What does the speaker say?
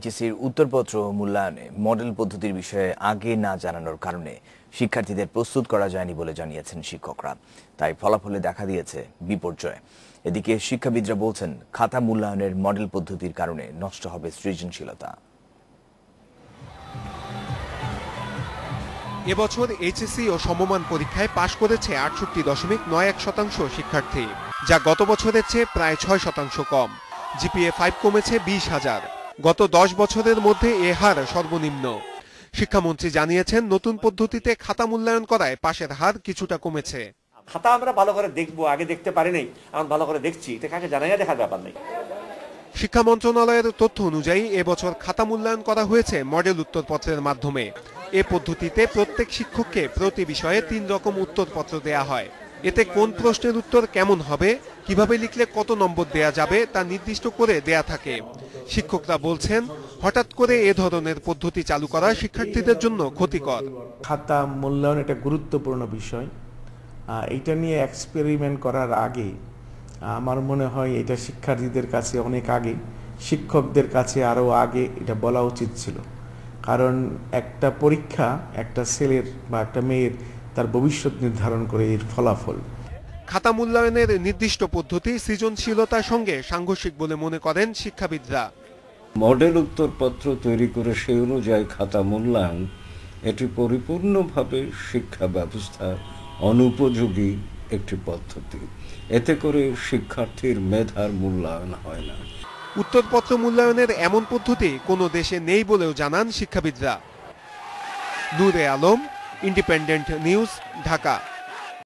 এইচএসির উত্তরপত্র মূল্যায়নে মডেল পদ্ধতির বিষয়ে আগে না জানানোর কারণে শিক্ষার্থীদের প্রস্তুত করা যায়নি বলে জানিয়েছেন শিক্ষকরা। তাই ফলাফলে দেখা দিয়েছে বিপর্যয়। এদিকে শিক্ষাবিদরা বলছেন, খাতা মূল্যায়নের মডেল পদ্ধতির কারণে নষ্ট হবে সৃজনশীলতা। এবছর এইচএসসি ও সমমান পরীক্ষায় পাশ করেছে আটষট্টি দশমিক নয় এক শতাংশ শিক্ষার্থী, যা গত বছরের চেয়ে প্রায় ছয় শতাংশ কম। জিপিএ ফাইভ কমেছে বিশ হাজার। গত দশ বছরের মধ্যে এ হার সর্বনিম্ন। শিক্ষামন্ত্রী জানিয়েছেন নতুন পদ্ধতিতে খাতা মূল্যায়ন করায় পাশের হার কিছুটা কমেছে। খাতা আমরা ভালো করে দেখব আগে দেখতে পারি নাই এখন ভালো করে দেখছি। এটা কাকে জানাইয়া দেখার ব্যাপার নেই। শিক্ষা মন্ত্রণালয়ের তথ্য অনুযায়ী এবছর খাতা মূল্যায়ন করা হয়েছে মডেল উত্তরপত্রের মাধ্যমে। এ পদ্ধতিতে প্রত্যেক শিক্ষককে প্রতি বিষয়ে তিন রকম উত্তরপত্র দেয়া হয়। এতে কোন প্রশ্নের উত্তর কেমন হবে কীভাবে লিখলে কত নম্বর দেয়া যাবে তা নির্দিষ্ট করে দেয়া থাকে। শিক্ষকরা বলছেন, হঠাৎ করে এ ধরনের পদ্ধতি চালু করা শিক্ষার্থীদের জন্য ক্ষতিকর। খাতা মূল্যায়ন একটা গুরুত্বপূর্ণ বিষয়। এইটা নিয়ে এক্সপেরিমেন্ট করার আগে, আমার মনে হয় এটা শিক্ষার্থীদের কাছে অনেক আগে, শিক্ষকদের কাছে আরও আগে এটা বলা উচিত ছিল। কারণ একটা পরীক্ষা, একটা ছেলের বা একটা মেয়ের তার ভবিষ্যৎ নির্ধারণ করে এর ফলাফল। খাতা মূল্যায়নের নির্দিষ্ট পদ্ধতি সৃজনশীলতার সঙ্গে সাংঘর্ষিক বলে মনে করেন শিক্ষাবিদরা। মডেল উত্তরপত্র তৈরি করে সেই অনুযায়ী খাতা মূল্যায়ন এটি পরিপূর্ণভাবে শিক্ষা ব্যবস্থা অনুপযোগী একটি পদ্ধতি। এতে করে শিক্ষার্থীর মেধার মূল্যায়ন হয় না। উত্তরপত্র মূল্যায়নের এমন পদ্ধতি কোনো দেশে নেই বলেও জানান শিক্ষাবিদরা। Nure Alam Independent News Dhaka.